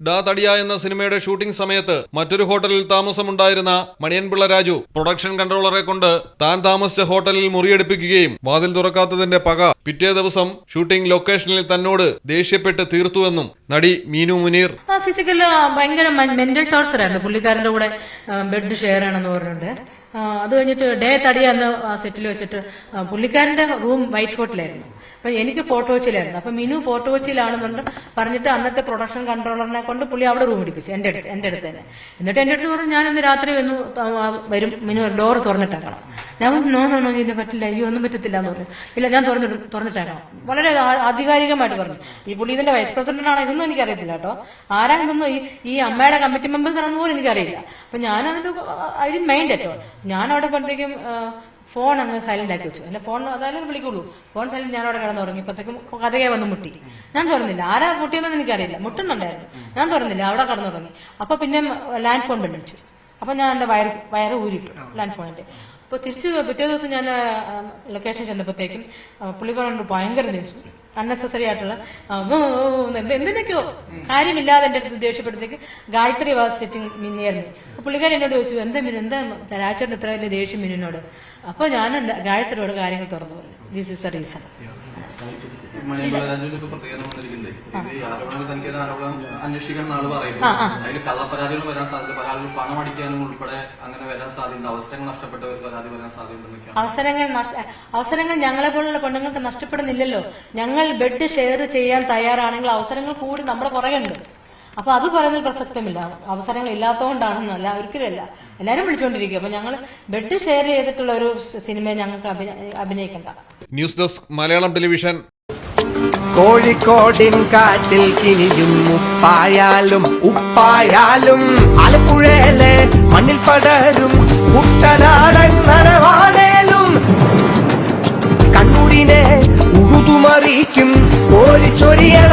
ഡാ തടിയ എന്ന സിനിമയുടെ ഷൂട്ടിംഗ് സമയത്ത് മറ്റൊരു ഹോട്ടലിൽ താമസമുണ്ടായിരുന്ന മണിയൻപിള്ള രാജു പ്രൊഡക്ഷൻ കൺട്രോളറെ കൊണ്ട് താൻ താമസിച്ച ഹോട്ടലിൽ മുറിയെടുപ്പിക്കുകയും വാതിൽ തുറക്കാത്തതിന്റെ പക പിറ്റേ ദിവസം ഷൂട്ടിംഗ് ലൊക്കേഷനിൽ തന്നോട് ദേഷ്യപ്പെട്ട് തീർത്തുവെന്നും നടി മീനു മുനീർ. ഭയങ്കര മെന്റൽ ടോർച്ചർ ആയിരുന്നു. പുള്ളിക്കാരന്റെ കൂടെ ബെഡ് ഷെയർ ആണെന്ന് പറഞ്ഞിട്ടുണ്ട്. ആ, അത് കഴിഞ്ഞിട്ട് ഡേ തടിയാന്ന് സെറ്റിൽ വെച്ചിട്ട് പുള്ളിക്കാരന്റെ റൂം വൈറ്റ് ഫോർട്ടിലായിരുന്നു അപ്പൊ എനിക്ക് ഫോട്ടോ കൊച്ചിയിലായിരുന്നു അപ്പൊ മിനു ഫോട്ടോ കൊച്ചിയിലാണെന്നുണ്ട് പറഞ്ഞിട്ട് അന്നത്തെ പ്രൊഡക്ഷൻ കൺട്രോളറിനെ കൊണ്ട് പുള്ളി അവിടെ റൂം പിടിപ്പിച്ചു എന്റെ അടുത്ത് എന്റെ അടുത്ത് തന്നെ. എന്നിട്ട് എന്റെ അടുത്ത് പറഞ്ഞു ഞാൻ ഇന്ന് രാത്രി വന്ന് വരും. മിനു ഡോർ തുറന്നിട്ടേക്കണം. ഞാൻ നോ നോ നോ ഇതിന് പറ്റില്ല. അയ്യോ ഒന്നും പറ്റത്തില്ല എന്ന് പറഞ്ഞു. ഇല്ല ഞാൻ തുറന്നിട്ട് തുറന്നിട്ടേക്കണം. വളരെ ആധികാരികമായിട്ട് പറഞ്ഞു. ഈ പുള്ളി ഇതിന്റെ വൈസ് പ്രസിഡന്റ് ആണ് ഇതൊന്നും എനിക്കറിയത്തില്ല കേട്ടോ. ആരാണെന്നൊന്നും ഈ ഈ അമ്മയുടെ കമ്മിറ്റി മെമ്പേഴ്സ് ആണെന്ന് പോലും എനിക്കറിയില്ല. അപ്പൊ ഞാൻ അതിന്റെ ഐ മൈൻഡ് കേട്ടോ ഞാൻ അവിടെ പണ്ടേക്കും ഫോൺ അങ്ങ് സൈലന്റ് ആക്കി വെച്ചു. അല്ല ഫോൺ അതായാലും വിളിക്കുള്ളൂ. ഫോൺ സൈലന്റ് ഞാൻ അവിടെ കിടന്നുറങ്ങി ഇപ്പത്തേക്കും കഥകെ വന്ന് മുട്ടി. ഞാൻ തുറന്നില്ല. ആരാ മുട്ടിയെന്ന് എനിക്കറിയില്ല. മുട്ടുന്നുണ്ടായിരുന്നു. ഞാൻ തുറന്നില്ല. അവിടെ കിടന്നുറങ്ങി. അപ്പൊ പിന്നെ ലാൻഡ് ഫോൺ ബെല്ലടിച്ചു അപ്പൊ ഞാൻ എന്റെ വയറ് വയറ് ഊരിട്ടു ലാൻഡ് ഫോണിന്റെ അപ്പൊ തിരിച്ച് പിറ്റേ ദിവസം ഞാൻ ലൊക്കേഷൻ ചെന്നപ്പോഴത്തേക്കും പുള്ളിക്കാരൻ ഭയങ്കര ദേഷ്യം. അൺനെസസറി ആയിട്ടുള്ള എന്തിനൊക്കെയോ കാര്യമില്ലാതെ എന്റെ അടുത്ത് ദേഷ്യപ്പെടുത്തേക്ക് ഗായത്രി വാസ് സിറ്റിംഗ് അപ്പൊ പുള്ളിക്കാരി എന്നോട് ചോദിച്ചു എന്താ മിനു എന്താ രാജേട്ടൻ ഇത്ര വലിയ ദേഷ്യം മിനുവിനോട് അപ്പൊ ഞാൻ ഗായത്രിയോട് കാര്യങ്ങൾ തുറന്നു പറഞ്ഞു. ദിസ് ഇസ് ദ റീസൺ മണിയമ്പളരാജുവിന്റെ ഇപ്പൊ പ്രത്യേകത വന്നിരിക്കുന്നത് ഇത് ഈ ആരോപണങ്ങൾ തനിക്ക് ഒരു ആരോപണം അന്വേഷിക്കണം എന്നാണ് പറയുന്നത്. അതിൽ കള്ളപ്പരാതികൾ വരാൻ സാധ്യത പല ആളുകൾ പണം അടിക്കാനും ഉൾപ്പെടെ അങ്ങനെ വരാൻ സാധ്യതയുണ്ട്. അവസരങ്ങൾ നഷ്ടപ്പെട്ടവർ പരാതി വരാൻ സാധ്യതയുണ്ടെന്നൊക്കെയാണ് അവസരങ്ങൾ അവസരങ്ങൾ ഞങ്ങളെ പോലുള്ള പെണ്ണുങ്ങൾക്ക് നഷ്ടപ്പെടുന്നില്ലല്ലോ. ഞങ്ങൾ ബെഡ് ഷെയർ ചെയ്യാൻ തയ്യാറാണെങ്കിൽ അവസരങ്ങൾ കൂടി നമ്മുടെ പുറകെയുണ്ട്. അപ്പൊ അത് പറയുന്നതിൽ പ്രസക്തമില്ല. അവസരങ്ങൾ ഇല്ലാത്തതുകൊണ്ടാണെന്നല്ല ഒരിക്കലല്ല എല്ലാരും വിളിച്ചുകൊണ്ടിരിക്കും അപ്പൊ ഞങ്ങൾ ബെഡ് ഷെയർ ചെയ്തിട്ടുള്ള ഒരു സിനിമ ഞങ്ങൾക്ക് അഭിന- അഭിനയിക്കണ്ട. News desk Malayalam television. കോഴിക്കോടിൻ കാറ്റിൽ കിനിയും ഉപ്പായാലും ഉപ്പായാലും ആലപ്പുഴയിലെ മണ്ണിൽ പടരും കുട്ടനാടൻ നനവാണേലും കണ്ണൂരിനെ ഉഴുതുമറിക്കും കോരിച്ചൊരിയണ